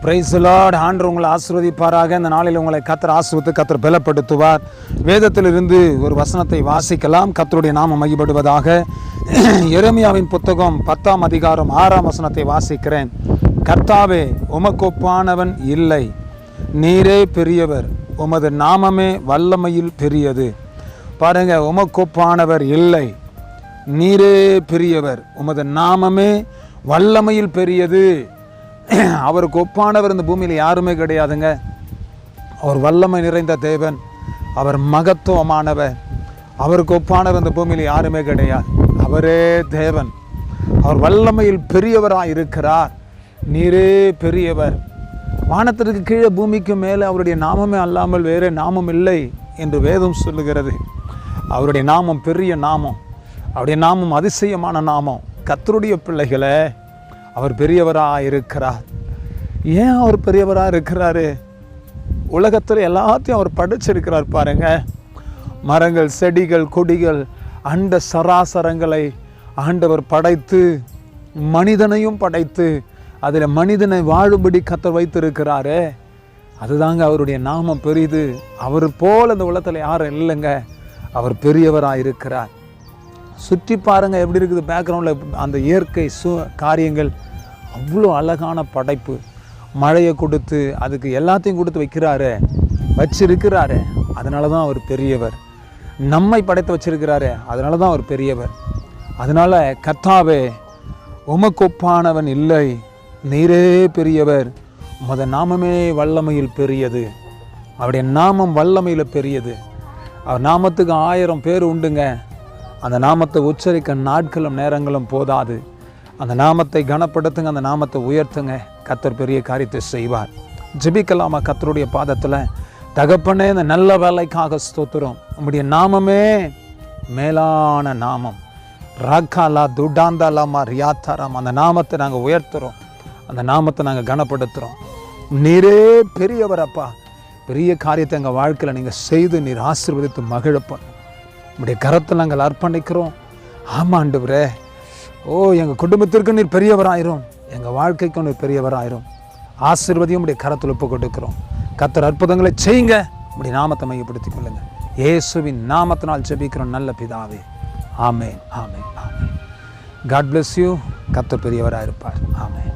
Price Lord ஆண்டு உங்களை ஆசிர்வதிப்பாராக. இந்த நாளில் உங்களை கத்தர் ஆசிர்வத்து கத்தர் பலப்படுத்துவார். வேதத்திலிருந்து ஒரு வசனத்தை வாசிக்கலாம். கத்தருடைய நாமம் மகிப்படுவதாக எருமையாவின் புத்தகம் பத்தாம் அதிகாரம் ஆறாம் வசனத்தை வாசிக்கிறேன். கர்த்தாவே உமக்கொப்பானவன் இல்லை. நீரே பெரியவர். உமது நாமமே வல்லமையில் பெரியது. பாருங்க உமக்கொப்பானவர் இல்லை. நீரே பெரியவர். உமது நாமமே வல்லமையில் பெரியது. அவருக்கு ஒப்பானவர் இந்த பூமியில் யாருமே கிடையாதுங்க. அவர் வல்லமை நிறைந்த தேவன் அவர் மகத்துவமானவர். அவருக்கு ஒப்பானவர் இந்த பூமியில் யாருமே கிடையாது. அவரே தேவன். அவர் வல்லமையில் பெரியவராக இருக்கிறார். நீரே பெரியவர். வானத்திற்கு கீழே பூமிக்கு மேலே அவருடைய நாமமே அல்லாமல் வேறு நாமம் இல்லை என்று வேதம் சொல்லுகிறது. அவருடைய நாமம் பெரிய நாமம். அவருடைய நாமம் அதிசயமான நாமம். கத்தருடைய பிள்ளைகளை அவர் பெரியவராக இருக்கிறார். ஏன் அவர் பெரியவராக இருக்கிறாரு? உலகத்தில் எல்லாத்தையும் அவர் படைச்சிருக்கிறார் பாருங்க. மரங்கள் செடிகள் கொடிகள் அண்ட சராசரங்களை ஆண்டவர் படைத்து மனிதனையும் படைத்து அதில் மனிதனை வாழும்படி கத்த வைத்திருக்கிறாரு. அதுதாங்க அவருடைய நாமம் பெரிது. அவர் போல் இந்த உலகத்தில் யாரும் இல்லைங்க. அவர் பெரியவராக இருக்கிறார். சுற்றி பாருங்க எப்படி இருக்குது பேக்ரவுண்டில் அந்த இயற்கை சு காரியங்கள். அவ்வளோ அழகான படைப்பு. மழையை கொடுத்து அதுக்கு எல்லாத்தையும் கொடுத்து வைக்கிறாரு வச்சிருக்கிறாரு. அதனால தான் அவர் பெரியவர். நம்மை படைத்து வச்சிருக்கிறாரு அதனால தான் அவர் பெரியவர். அதனால கத்தாவே உமக்கொப்பானவன் இல்லை. நீரே பெரியவர். உமது நாமமே வல்லமையில் பெரியது. அவருடைய நாமம் வல்லமையில் பெரியது. அவர் நாமத்துக்கு ஆயிரம் பேர் உண்டுங்க. அந்த நாமத்தை உச்சரிக்க நாட்களும் நேரங்களும் போதாது. அந்த நாமத்தை கனப்படுத்துங்க அந்த நாமத்தை உயர்த்துங்க. கத்தர் பெரிய காரியத்தை செய்வார். ஜிபிக்கலாமா கத்தருடைய பாதத்தில்? தகப்பனே இந்த நல்ல வேலைக்காக ஸ்தோத்துறோம் நம்முடைய நாமமே மேலான நாமம். ராக்காலா துடாந்தாலாமா ரியாத்தாராம் அந்த நாமத்தை நாங்கள் உயர்த்துறோம். அந்த நாமத்தை நாங்கள் கனப்படுத்துகிறோம் நீரே பெரியவர் அப்பா. பெரிய காரியத்தை எங்கள் வாழ்க்கையில் நீங்கள் செய்து நீர் ஆசீர்வதித்து மகிழப்போம். நம்முடைய கரத்தை நாங்கள் அர்ப்பணிக்கிறோம். ஆமாண்டவரே. ஓ எங்கள் குடும்பத்திற்கு நீர் பெரியவராயிரும். எங்கள் வாழ்க்கைக்கும் நீர் பெரியவராயிரும். ஆசீர்வதியும் உடைய கரத்தில் ஒப்பு கொடுக்கிறோம் கத்தர் அற்புதங்களை செய்யுங்க. உடைய நாமத்தை மையப்படுத்திக் கொள்ளுங்க. இயேசுவின் நாமத்தினால் ஜெபிக்கிறோம் நல்ல பிதாவே. ஆமேன் ஆமேன் ஆமேன். காட் பிளஸ் யூ கத்தர் பெரியவராக இருப்பார் ஆமேன்.